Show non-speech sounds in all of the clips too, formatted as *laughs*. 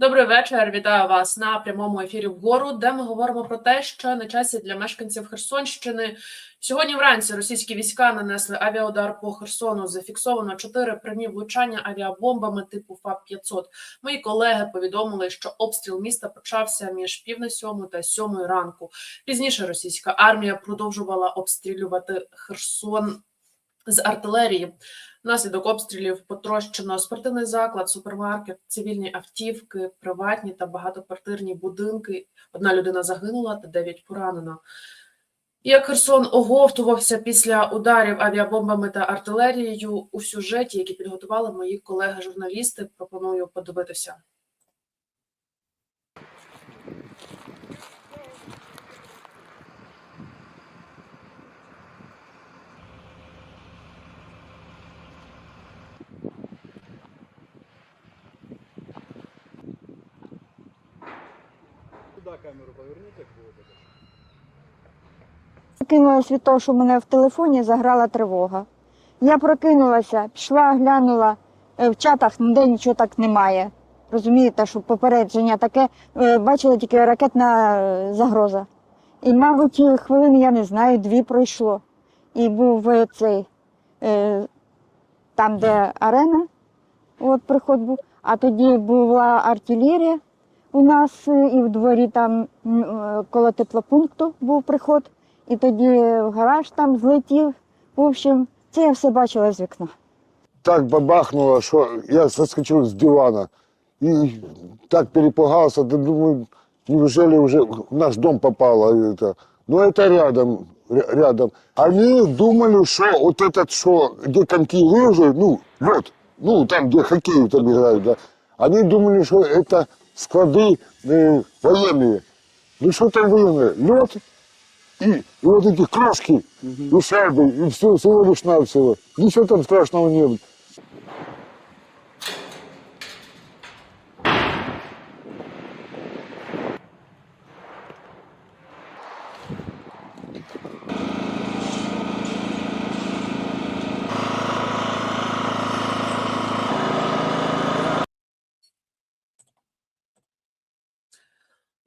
Добрий вечір. Вітаю вас на прямому ефірі вгору, де ми говоримо про те, що на часі для мешканців Херсонщини сьогодні вранці російські війська нанесли авіаудар по Херсону. Зафіксовано чотири прямі влучання авіабомбами типу ФАП 500 Мої колеги повідомили, що обстріл міста почався між пів на сьому та сьомої ранку. Пізніше російська армія продовжувала обстрілювати Херсон з артилерії. Внаслідок обстрілів потрощено спортивний заклад, супермаркет, цивільні автівки, приватні та багатоквартирні будинки. Одна людина загинула та дев'ять поранено. Як Херсон оговтувався після ударів авіабомбами та артилерією у сюжеті, які підготували мої колеги-журналісти, пропоную подивитися. Туда камеру поверніть, як було. Прокинулась від того, що в мене в телефоні заграла тривога. Я прокинулася, пішла, глянула е, в чатах, ніде нічого так немає. Розумієте, що попередження таке, е, бачила тільки ракетна е, загроза. І, мабуть, хвилин, я не знаю, дві пройшло. І був цей, там, де арена, от приход був, а тоді була артилерія у нас, е, і в дворі там м, е, коло теплопункту був приход. І тоді в гараж там злетів. В общем, це я все бачила з вікна. так бабахнуло, что я соскочил с дивана и так перепугался, да думаю, неужели уже в наш дом попало это. Ну это рядом, ря- рядом. Они думали, что вот этот, что, где коньки лыжи, ну, вот, ну, там, где хоккей там играют, да, они думали, что это склады э, военные. Ну что там военные? Лед и, и вот эти кружки, и шайбы, и все, всего лишь навсего. Ничего там страшного не было.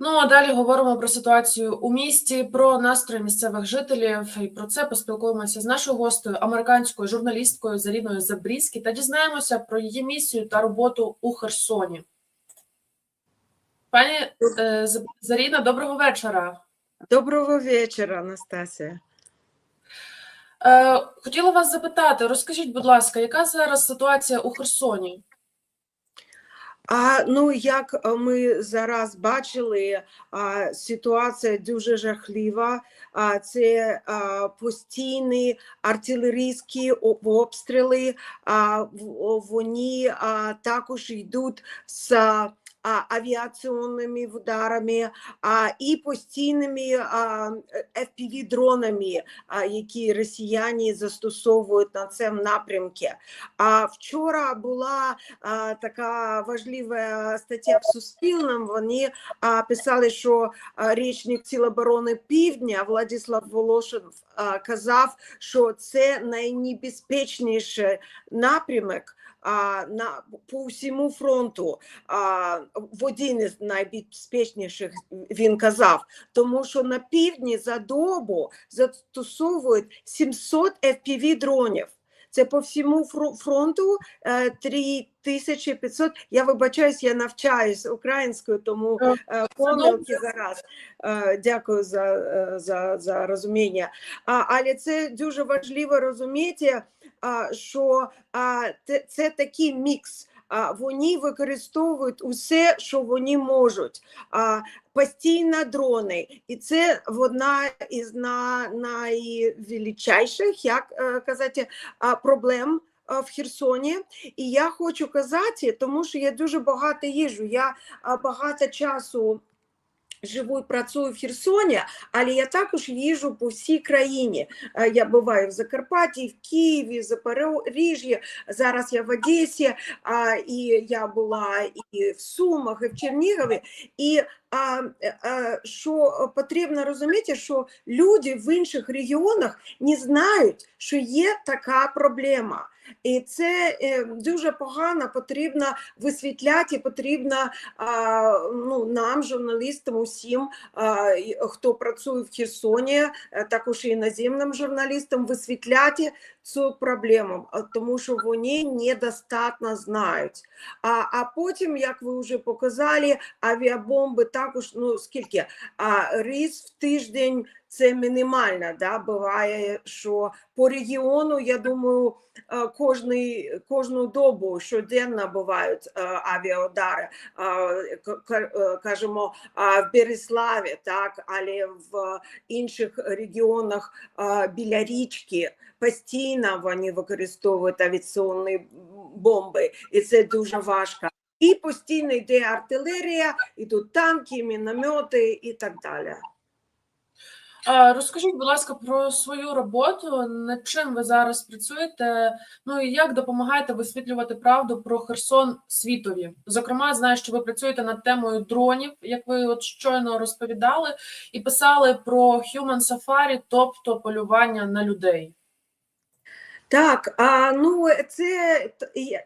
Ну а далі говоримо про ситуацію у місті, про настрої місцевих жителів. І про це поспілкуємося з нашою гостею, американською журналісткою Заріною Забрізькі, та дізнаємося про її місію та роботу у Херсоні. Пані е, Заріна, доброго вечора. Доброго вечора, Анастасія. Е, хотіла вас запитати, розкажіть, будь ласка, яка зараз ситуація у Херсоні? А ну як е, ми зараз бачили, а, ситуація дуже жахлива. А це а, постійні артилерійські обстріли. А вони а, також йдуть з а, авіаційними ударами а, і постійними а, FPV-дронами, а, які росіяни застосовують на цьому напрямку. А вчора була а, така важлива стаття в Суспільному. Вони а, писали, що а, речник Сил оборони Півдня Владислав Волошин казав, що це найнебезпечніший напрямок. А, на по всьому фронту а, в один із найбезпечніших він казав, тому що на півдні за добу застосовують 700 FPV дронів. Це по всьому фронту е, 3500. Я вибачаюсь, я навчаюсь українською, тому Е, е, помилки зараз. Е, Дякую за, е, за, за розуміння. А, але це дуже важливо розуміти, що це такий мікс. Вони використовують усе, що вони можуть. Постійно дрони, і це одна із на, найвеличайших, як е, казати, проблем в Херсоні. І я хочу казати, тому що я дуже багато їжу. Я багато часу живу і працюю в Херсоні, але я також їжу по всій країні. Е, Я буваю в Закарпатті, в Києві, в Запоріжжі. Зараз я в Одесі, і я була і в Сумах, і в Чернігові. І а, е, е, що потрібно розуміти, що люди в інших регіонах не знають, що є така проблема. І це е, дуже погано, потрібно висвітляти, потрібно а, ну, нам, журналістам, усім, а, хто працює в Херсоні, е, також і іноземним журналістам, висвітляти цю проблему, тому що вони недостатньо знають. А, а потім, як ви вже показали, авіабомби також, ну скільки, а, різ в тиждень це мінімально, да, буває, що по регіону, я думаю, е, кожний, кожну добу щоденно бувають е, авіаудари, е, кажемо, в Береславі, так, але в інших регіонах біля річки постійно вони використовують авіаційні бомби, і це дуже важко. І постійно йде артилерія, ідуть танки, міномети і так далі. Розкажіть, будь ласка, про свою роботу. Над чим ви зараз працюєте? Ну і як допомагаєте висвітлювати правду про Херсон світові? Зокрема, знаю, що ви працюєте над темою дронів, як ви от щойно розповідали, і писали про Human Safari, тобто полювання на людей. Так, а ну це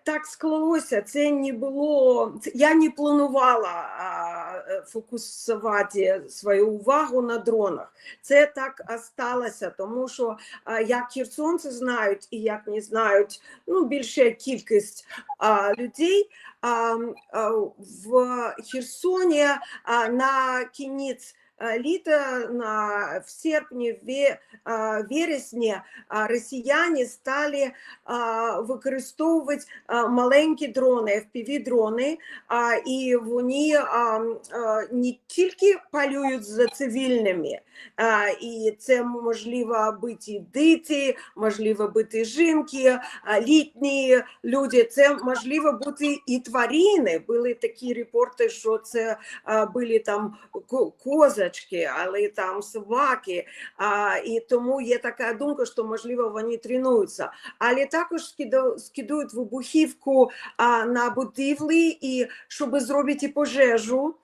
так склалося. Це не було. Я не планувала а, е, фокусувати свою увагу на дронах. Це так сталося, тому що а, як херсонці знають і як не знають ну, більша кількість а, людей. А, а, в Херсоні а, на кінець літа на в серпні, в вересні росіяни стали використовувати маленькі дрони, FPV-дрони, і вони не тільки полюють за цивільними, і це можливо бути і діти, можливо бути жінки, літні люди, це можливо бути і тварини. Були такі репорти, що це були там ко- козочки, але там собаки, а, і тому є така думка, що можливо вони тренуються. Але також скидують вибухівку а, на будівлі, і щоб зробити пожежу.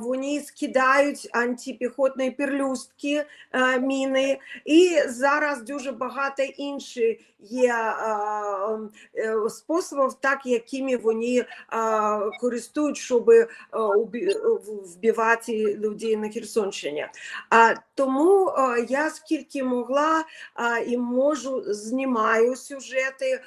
Вони скидають антипіхотні перлюстки, міни, і зараз дуже багато інших є е, способів, так якими вони користують, щоб вбивати людей на Херсонщині. Тому я скільки могла і можу, знімаю сюжети,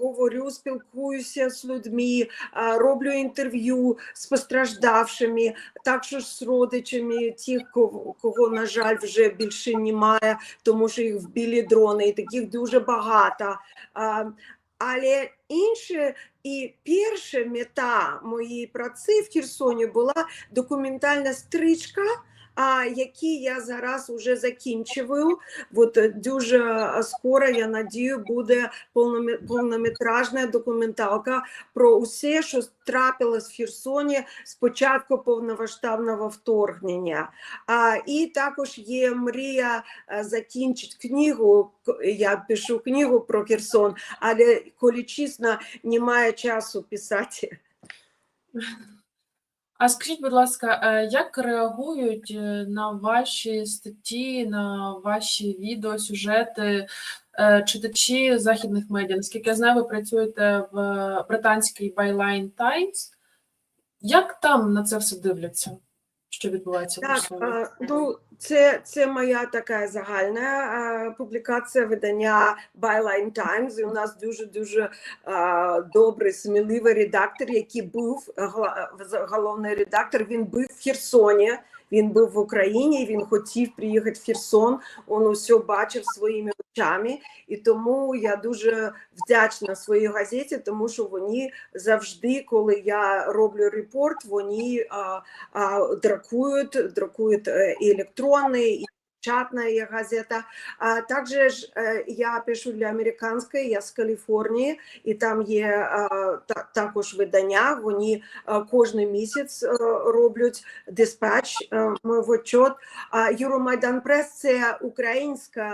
говорю, спілкуюся з людьми, роблю інтерв'ю з постраждавшими, також з родичами тих, кого, кого, на жаль, вже більше немає, тому що їх вбили дрони, і таких дуже багато. Але інше і перша мета моєї праці в Херсоні була документальна стрічка, а які я зараз уже закінчую. От е, дуже е, скоро, я надію, буде повноме- повнометражна документалка про усе, що трапилось в Херсоні з початку повномасштабного вторгнення. А, і також є мрія е, закінчити книгу. Я пишу книгу про Херсон, але коли чесно, немає часу писати. А скажіть, будь ласка, е, як реагують е, на ваші статті, на ваші відео, сюжети, е, читачі західних медіа? Наскільки я знаю, ви працюєте в британській Byline Times. Як там на це все дивляться? Що відбувається Так, в а, ну це, це моя така загальна публікація видання Byline Times. І у нас дуже дуже а, добрий, сміливий редактор, який був головний редактор. Він був в Херсоні. Він був в Україні, він хотів приїхати в Херсон. Він усе бачив своїми очами, і тому я дуже вдячна своїй газеті, тому що вони завжди, коли я роблю репорт, вони а, а, друкують, друкують е, електронний, і печатна є газета. А також е, я пишу для американської, я з Каліфорнії, і там є е, також видання. Вони е, кожен місяць е, роблять диспатч, е, отчет. Юромайдан Прес це українське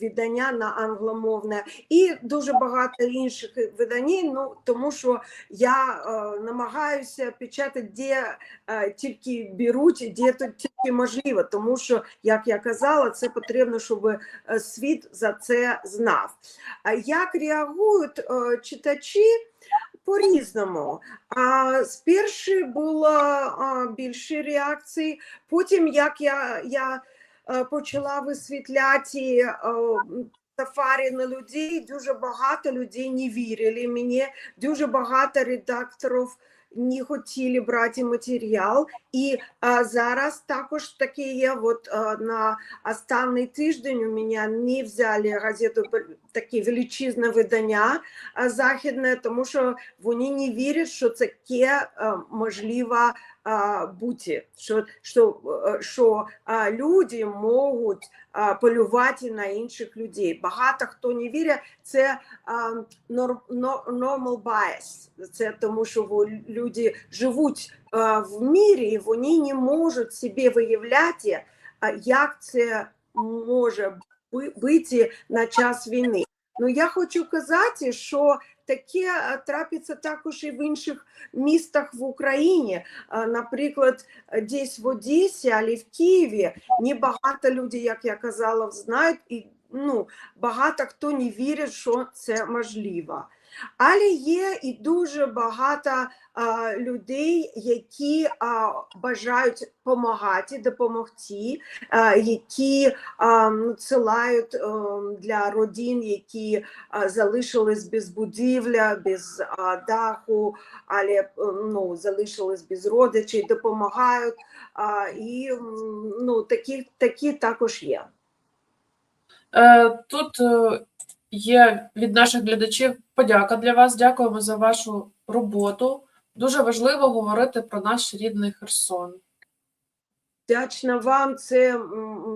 видання на англомовне і дуже багато інших видань. Ну тому що я е, намагаюся печатати, де е, тільки беруть, де тут тільки можливо, тому що як я я казала, це потрібно, щоб е, світ за це знав. Як реагують е, читачі? По-різному. А спершу було більше реакцій. Потім, як я, я е, почала висвітляти сафарі на людей, дуже багато людей не вірили мені, дуже багато редакторів не хотіли брати матеріал. І а, зараз також таке є. От а, на останній тиждень у мене не взяли газету таке величезне видання а, західне, тому що вони не вірять, що а, можливо а, бути, що, що, е, що люди можуть полювати на інших людей. Багато хто не вірить, це normal bias. Це тому, що люди живуть в мірі, і вони не можуть собі виявляти, як це може бути на час війни. Ну я хочу казати, що таке трапиться також і в інших містах в Україні. Наприклад, десь в Одесі, але в Києві небагато людей, як я казала, знають, і ну, багато хто не вірить, що це можливо. Але є і дуже багато а, людей, які а, бажають допомагати, допомогти, а, які а, надсилають а, для родин, які а, залишились без будівля, без а, даху, але е, ну, залишились без родичів, допомагають. А, і ну, такі, такі також є. Е, Тут е, є від наших глядачів подяка для вас. Дякуємо за вашу роботу. Дуже важливо говорити про наш рідний Херсон. Вдячна вам. Це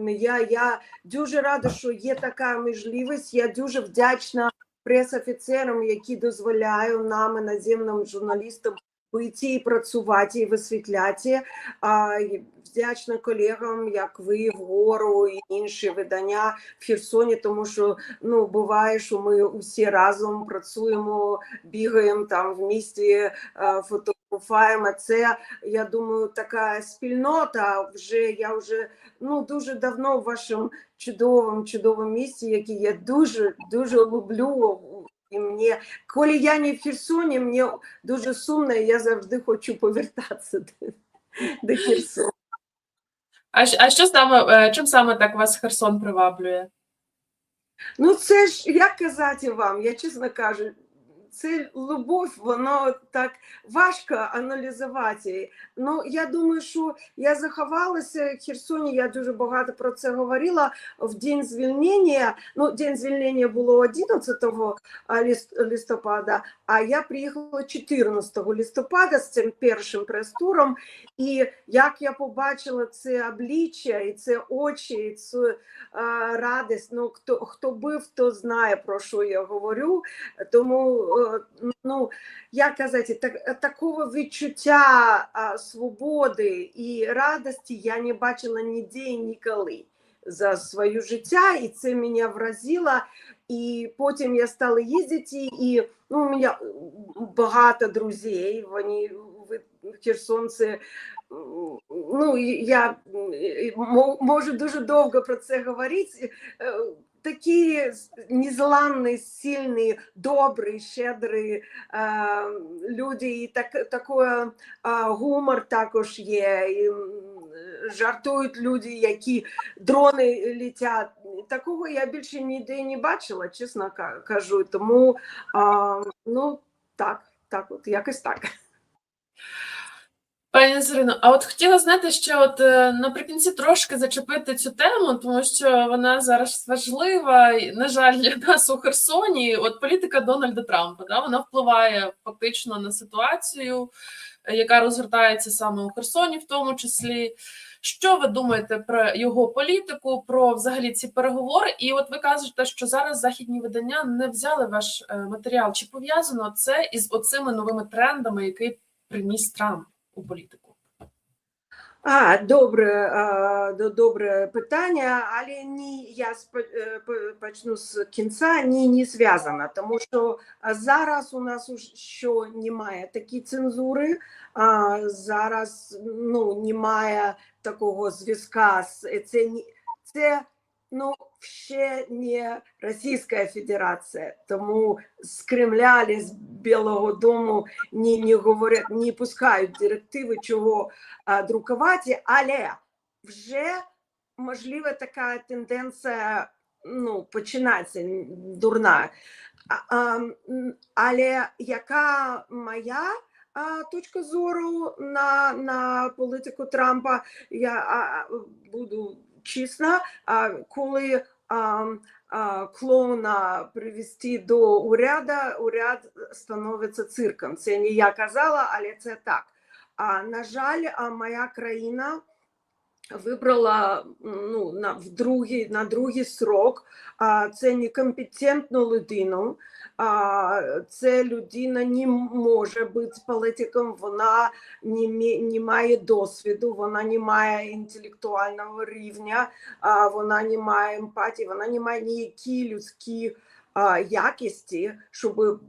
я, я дуже рада, що є така можливість. Я дуже вдячна прес-офіцерам, які дозволяють нам, іноземним журналістам, вийти і працювати і висвітляти. Вдячна колегам, як ви вгору і інші видання в Херсоні, тому що ну буває, що ми усі разом працюємо, бігаємо там в місті, е, фотографуємо. Це я думаю, така спільнота. Вже я вже ну дуже давно в вашому чудовому чудовому місті, яке я дуже дуже люблю. І мені, коли я не в Херсоні, мені дуже сумно, і я завжди хочу повертатися до, до Херсона. А, а що саме, е, чим саме так вас Херсон приваблює? Ну, це ж як казати вам, я чесно кажу, це любов, воно так важко аналізувати. Ну, я думаю, що я заховалася в Херсоні, я дуже багато про це говорила в день звільнення. Ну, день звільнення було 11 листопада, а я приїхала 14 листопада з цим першим прес-туром. І як я побачила це обличчя, і це очі, і е, радість. Ну, хто, хто бив, хто знає, про що я говорю. Тому, е, ну, як казати, так, такого відчуття а, свободи і радості я не бачила ніде ніколи за своє життя, і це мене вразило. І потім я стала їздити, і ну, у мене багато друзів, вони Херсонці. Ну, я можу дуже довго про це говорити. Такі незламні, сильні, добрі, щедрі е, люди, і так, такий е, гумор також є. І, жартують люди, які дрони літять. Такого я більше ніде не бачила, чесно кажу. Тому а, ну так, так, от якось так. Пані Зорино, а от хотіла знати, що от е, наприкінці трошки зачепити цю тему, тому що вона зараз важлива. і, На жаль, для нас у Херсоні. От політика Дональда Трампа, да, вона впливає фактично на ситуацію, е, яка розгортається саме у Херсоні, в тому числі. Що ви думаєте про його політику, про взагалі ці переговори? І от ви кажете, що зараз західні видання не взяли ваш е, матеріал. Чи пов'язано це із оцими новими трендами, які приніс Трамп у політику? А, добре, добре питання, але ні, я е, почну з кінця, ні, не зв'язано, тому що зараз у нас що немає такі цензури, а, зараз ну, немає такого зв'язка це, це ну, ще не Російська Федерація, тому з Кремля, з Білого Дому не, не говорять, не пускають директиви, чого а, друкувати, але вже можливо така тенденція ну, починається дурна. А, а, але яка моя а, точка зору на, на політику Трампа, я буду чесна, коли клоуна привести до уряду, уряд становиться цирком. Це не я казала, але це так. А на жаль, моя країна вибрала ну, на, в другий, на другий срок. А, це некомпетентну людину. А, це людина не може бути політиком, вона не, не має досвіду, вона не має інтелектуального рівня, а, вона не має емпатії, вона не має ніякі людські а, якості, щоб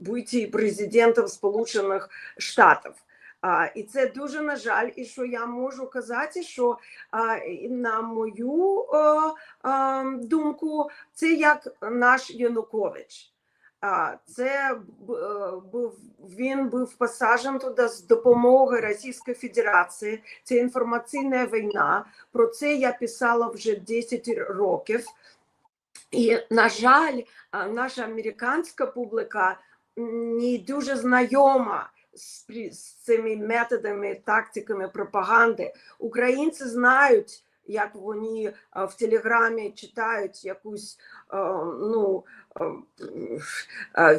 бути президентом Сполучених Штатів. А, і це дуже на жаль, і що я можу казати, що а, на мою а, а, думку, це як наш Янукович. А, це е, був він був посаджен туди з допомогою Російської Федерації. Це інформаційна війна. Про це я писала вже 10 років. І, на жаль, наша американська публіка не дуже знайома з, цими методами, тактиками пропаганди. Українці знають, як вони в Телеграмі читають якусь ну,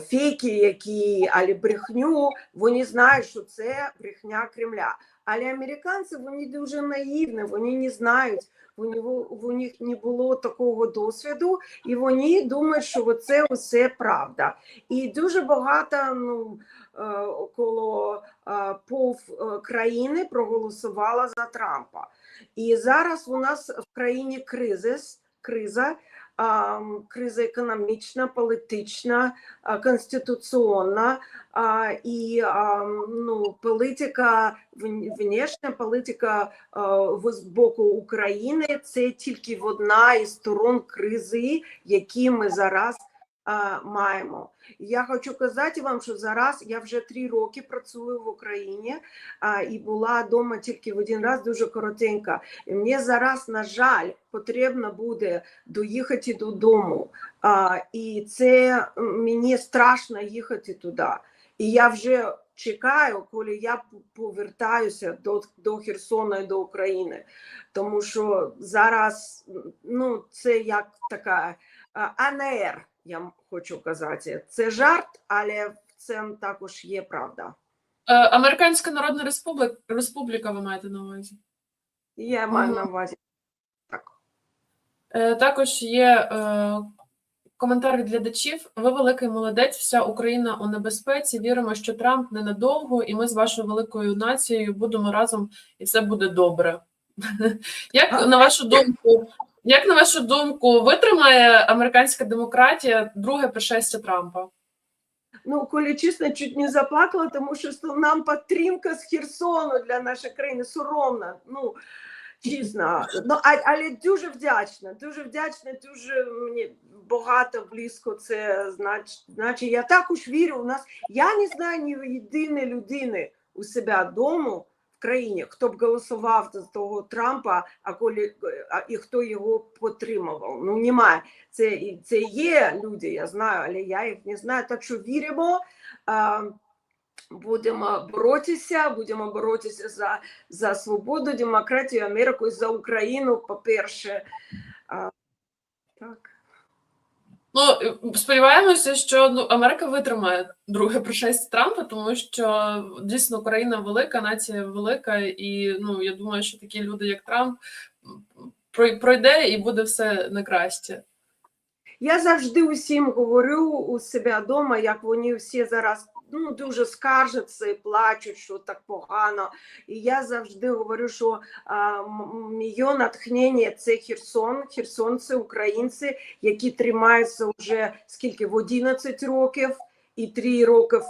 фейки, які або брехню, вони знають, що це брехня Кремля. Але американці вони дуже наївні, вони не знають, у, нього, у них не було такого досвіду, і вони думають, що це усе правда. І дуже багато ну, е, около е, пов е, країни проголосувало за Трампа. І зараз у нас в країні кризис, криза, криза економічна, політична, конституційна і ну, політика, вн- внешня політика з боку України це тільки одна із сторон кризи, які ми зараз маємо. Я хочу казати вам, що зараз я вже три роки працюю в Україні а, і була вдома тільки в один раз дуже коротенько. І мені зараз, на жаль, потрібно буде доїхати додому. А, і це мені страшно їхати туди. І я вже чекаю, коли я повертаюся до, до Херсона і до України. Тому що зараз ну, це як така АНР, я хочу казати. Це жарт, але в цьому також є правда. Е, Американська Народна Республіка, Республіка, ви маєте на увазі? Я маю на увазі. Е, Також є е, коментар від глядачів. Ви великий молодець, вся Україна у небезпеці. Віримо, що Трамп ненадовго, і ми з вашою великою нацією будемо разом, і все буде добре. *laughs* Як на вашу думку, як на вашу думку, витримає американська демократія друге пришестя Трампа? Ну, коли чесно, чуть не заплакала, тому що нам підтримка з Херсону для нашої країни соромна. Ну, чесно. Ну, а, але дуже вдячна, дуже вдячна, дуже мені багато, близько це значить. Значить, я також вірю у нас. Я не знаю ні єдиної людини у себе вдома країні, хто б голосував за того Трампа, а коли а, і хто його підтримував. Ну, немає. Це, це є люди, я знаю, але я їх не знаю. Так що віримо. А, Будемо боротися, будемо боротися за, за свободу, демократію, Америку і за Україну, по-перше. А, так. Ну е, сподіваємося, що ну Америка витримає друге пришестя Трампа, тому що дійсно Україна велика, нація велика, і ну я думаю, що такі люди, як Трамп, прой- пройде і буде все на краще. Я завжди усім говорю у себе вдома, як вони всі зараз ну, дуже скаржаться і плачуть, що так погано. І я завжди говорю, що моє натхнення це Херсон. Херсон це українці, які тримаються вже скільки в 11 років і 3 роки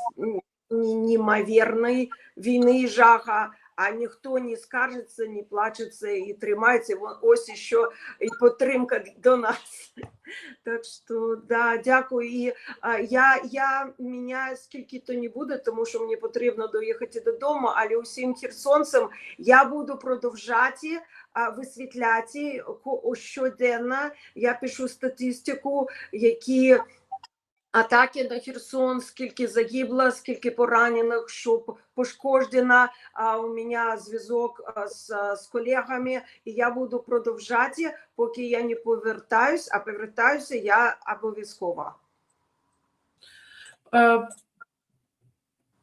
неймовірної війни і жаха. А ніхто не скаржиться, не плачеться і тримається. Ось що і підтримка до нас. Так що да, дякую. І я, я міняю скільки то не буде, тому що мені потрібно доїхати додому, але усім херсонцям я буду продовжати висвітляти щоденно. Я пишу статистику, які атаки на Херсон, скільки загибло, скільки поранених, що пошкоджено. А у мене зв'язок з, з колегами, і я буду продовжати, поки я не повертаюсь, а повертаюся я обов'язково. Е,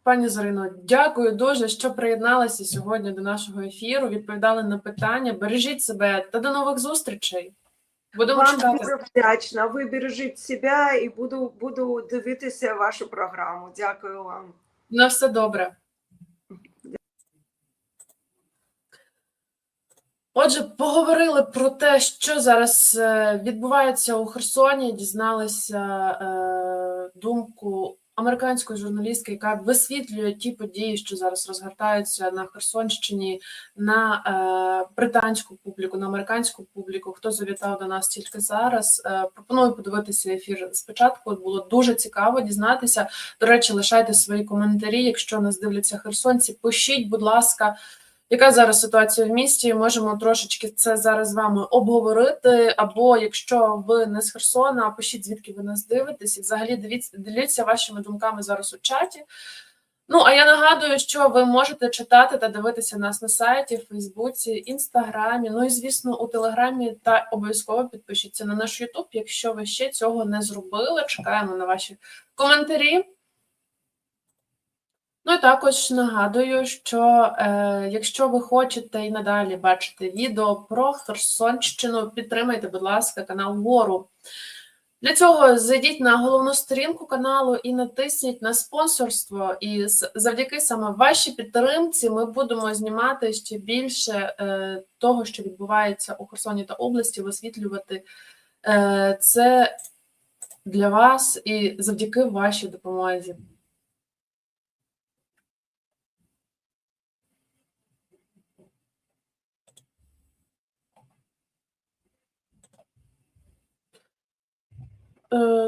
Пані Зорино, дякую дуже, що приєдналися сьогодні до нашого ефіру. Відповідали на питання. Бережіть себе та до нових зустрічей. Будемо Вам дуже вдячна. Ви бережіть себе і буду, буду дивитися вашу програму. Дякую вам. На все добре. Отже, поговорили про те, що зараз е, відбувається у Херсоні. Дізналися е, думку американської журналістки, яка висвітлює ті події, що зараз розгортаються на Херсонщині, на е, британську публіку, на американську публіку. Хто завітав до нас тільки зараз? Е, пропоную подивитися ефір спочатку. Було дуже цікаво дізнатися. До речі, лишайте свої коментарі. Якщо нас дивляться херсонці, пишіть, будь ласка, яка зараз ситуація в місті? Можемо трошечки це зараз з вами обговорити. Або якщо ви не з Херсона, пишіть звідки ви нас дивитесь, і взагалі дивіться, діліться вашими думками зараз у чаті. Ну а я нагадую, що ви можете читати та дивитися нас на сайті, Фейсбуці, Інстаграмі, ну і звісно, у Телеграмі та обов'язково підпишіться на наш Ютуб, якщо ви ще цього не зробили. Чекаємо на ваші коментарі. Ну і також нагадую, що е, якщо ви хочете і надалі бачити відео про Херсонщину, підтримайте, будь ласка, канал Вору. Для цього зайдіть на головну сторінку каналу і натисніть на спонсорство. І завдяки саме вашій підтримці ми будемо знімати ще більше е, того, що відбувається у Херсоні та області, висвітлювати е, це для вас і завдяки вашій допомозі.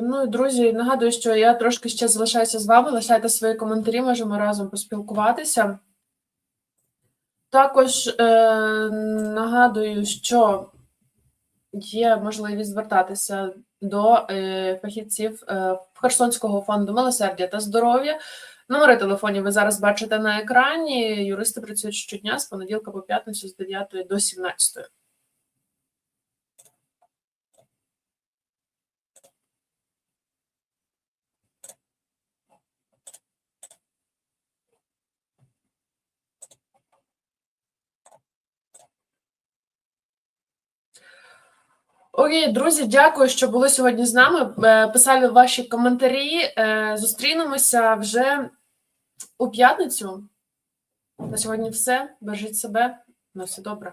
Ну друзі, нагадую, що я трошки ще залишаюся з вами. Лишайте свої коментарі, можемо разом поспілкуватися. Також е, нагадую, що є можливість звертатися до е, фахівців е, Херсонського фонду милосердя та здоров'я. Номери телефонів ви зараз бачите на екрані. Юристи працюють щодня з понеділка по п'ятницю з 9 до 17. Окей, друзі, дякую, що були сьогодні з нами. Е, Писали ваші коментарі. Е, Зустрінемося вже у п'ятницю. На сьогодні все. Бережіть себе. На все добре.